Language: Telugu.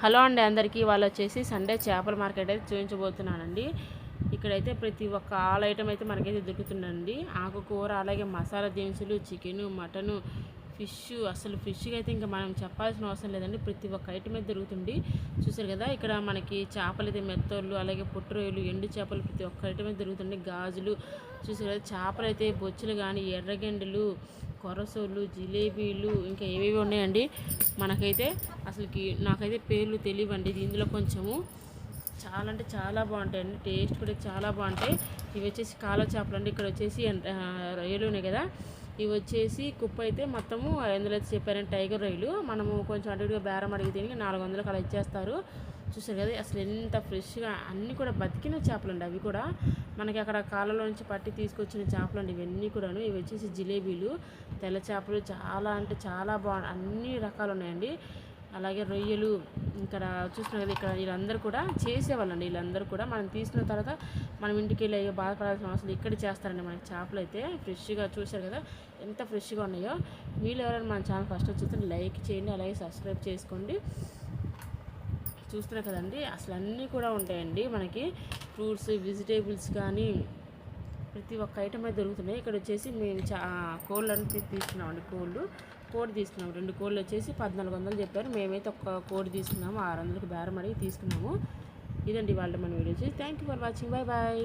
హలో అండి అందరికీ వాళ్ళు వచ్చేసి సండే చేపల మార్కెట్ అయితే చూపించబోతున్నానండి. ఇక్కడైతే ప్రతి ఒక్క ఆల్ ఐటమ్ అయితే మనకైతే దొరుకుతుందండి. ఆకుకూర అలాగే మసాలా దినుసులు చికెను మటను ఫిష్ అసలు ఫిష్కి అయితే ఇంకా మనం చెప్పాల్సిన అవసరం లేదండి. ప్రతి ఒక్క ఐటమ్ అయితే దొరుకుతుంది చూసారు కదా ఇక్కడ మనకి చేపలు అయితే మెత్తోళ్ళు అలాగే పుట్టు రొయ్యలు ఎండు చేపలు ప్రతి ఒక్క ఐటమ్ అయితే దొరుకుతుంది గాజులు చూసారు కదా చేపలు అయితే బొచ్చులు కానీ ఎర్రగెండలు కొరసోళ్ళు జిలేబీలు ఇంకా ఏవేవి ఉన్నాయండి. మనకైతే అసలుకి నాకైతే పేర్లు తెలియవండి. ఇందులో కొంచెము చాలా అంటే చాలా బాగుంటాయండి. టేస్ట్ కూడా చాలా బాగుంటాయి. ఇవి వచ్చేసి కాలో చేపలు అండి ఇక్కడ వచ్చేసి రొయ్యలు ఉన్నాయి కదా. ఇవి వచ్చేసి కుప్ప అయితే మొత్తము ఎందులో అయితే చెప్పారండి టైగర్ రొయ్యలు. మనము కొంచెం అటు ఇటుగా బేరం అడిగితే నాలుగు వందలకు అలా ఇచ్చేస్తారు. చూసారు కదా అసలు ఎంత ఫ్రెష్గా అన్నీ కూడా బతికిన చేపలు అండి అవి కూడా. మనకి అక్కడ కాళ్ళలో నుంచి పట్టి తీసుకొచ్చిన చేపలు అండి ఇవన్నీ కూడాను. ఇవి వచ్చేసి జిలేబీలు తెల్ల చేపలు చాలా అంటే చాలా బాగున్నాయి అన్ని రకాలు ఉన్నాయండి. అలాగే రొయ్యలు ఇక్కడ చూస్తున్నారు కదా ఇక్కడ వీళ్ళందరూ కూడా చేసేవాళ్ళండి. వీళ్ళందరూ కూడా మనం తీసుకున్న తర్వాత మనం ఇంటికి వెళ్ళి అయ్యో బాధపడాల్సిన అవసరం ఇక్కడ చేస్తారండి మనకి చేపలు అయితే. ఫ్రెష్గా చూశారు కదా ఎంత ఫ్రెష్గా ఉన్నాయో. వీళ్ళు ఎవరైనా మన ఛానల్ ఫస్ట్ వచ్చేస్తే లైక్ చేయండి అలాగే సబ్స్క్రైబ్ చేసుకోండి. చూస్తున్నారు కదండి అసలు అన్నీ కూడా ఉంటాయండి మనకి. ఫ్రూట్స్ వెజిటేబుల్స్ కానీ ప్రతి ఒక్క ఐటమ్ అయితే దొరుకుతున్నాయి. ఇక్కడ వచ్చేసి మేము చా కోళ్ళు అనేది తీసుకున్నామండి కోళ్ళు. కోడి తీసుకున్నాము. రెండు కోళ్ళు వచ్చేసి పద్నాలుగు వందలు చెప్పారు. మేమైతే ఒక్క కోడి తీసుకున్నాము. ఆరు వందలకు బేరం అడిగి తీసుకున్నాము. ఇదండి వాళ్ళ మన వీడియో. వచ్చేసి thank you for watching bye bye